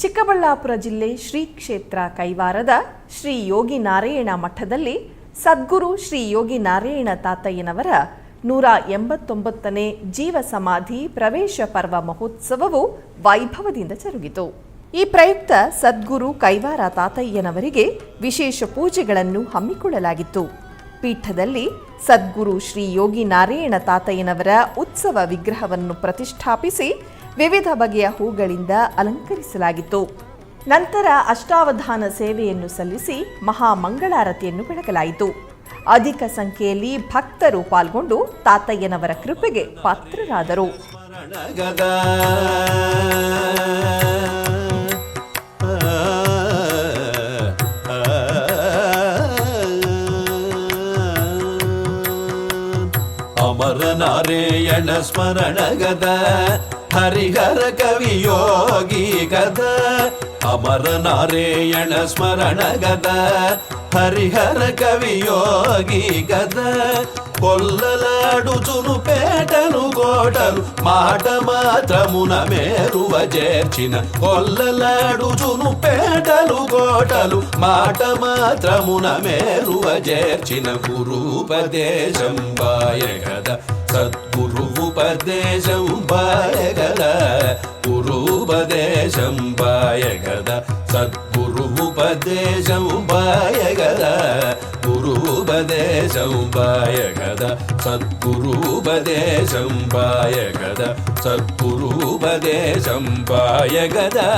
ಚಿಕ್ಕಬಳ್ಳಾಪುರ ಜಿಲ್ಲೆ ಶ್ರೀ ಕ್ಷೇತ್ರ ಕೈವಾರದ ಶ್ರೀ ಯೋಗಿ ನಾರಾಯಣ ಮಠದಲ್ಲಿ ಸದ್ಗುರು ಶ್ರೀ ಯೋಗಿ ನಾರಾಯಣ ತಾತಯ್ಯನವರ ನೂರ ಎಂಬತ್ತೊಂಬತ್ತನೇ ಜೀವ ಸಮಾಧಿ ಪ್ರವೇಶ ಪರ್ವ ಮಹೋತ್ಸವವು ವೈಭವದಿಂದ ಜರುಗಿತು. ಈ ಪ್ರಯುಕ್ತ ಸದ್ಗುರು ಕೈವಾರ ತಾತಯ್ಯನವರಿಗೆ ವಿಶೇಷ ಪೂಜೆಗಳನ್ನು ಹಮ್ಮಿಕೊಳ್ಳಲಾಗಿತ್ತು. ಪೀಠದಲ್ಲಿ ಸದ್ಗುರು ಶ್ರೀ ಯೋಗಿ ನಾರಾಯಣ ತಾತಯ್ಯನವರ ಉತ್ಸವ ವಿಗ್ರಹವನ್ನು ಪ್ರತಿಷ್ಠಾಪಿಸಿ ವಿವಿಧ ಬಗೆಯ ಹೂಗಳಿಂದ ಅಲಂಕರಿಸಲಾಗಿತ್ತು. ನಂತರ ಅಷ್ಟಾವಧಾನ ಸೇವೆಯನ್ನು ಸಲ್ಲಿಸಿ ಮಹಾಮಂಗಳಾರತಿಯನ್ನು ಬೆಳಗಲಾಯಿತು ಅಧಿಕ ಸಂಖ್ಯೆಯಲ್ಲಿ ಭಕ್ತರು ಪಾಲ್ಗೊಂಡು ತಾತಯ್ಯನವರ ಕೃಪೆಗೆ ಪಾತ್ರರಾದರು. ಅಮರ ನಾರಾಯಣ ಸ್ಮರಣಗದ ಹರಿಹರ ಕವಿಯೋಗಿ ಗದ ಅಮರ ನಾರಾಯಣ ಸ್ಮರಣಗದ ಹರಿಹರ ಕವಿಯೋಗಿ గద కొల్లలాడుచును పేటను గోటలు మాట మాత్రమున మేరువ చేర్చిన. కొల్లలాడుచును పేటలు గోటలు మాట మాత్రమున మేరువ చేర్చిన. గురుపదేశం బాయగద సద్గురుపదేశం బాయగద గురుపదేశం బాయగద సద్గురుపదేశం బాయగద சத்குருபதேசம் பாயகத சத்குருபதேசம் பாயகத சத்குருபதேசம் பாயகதா.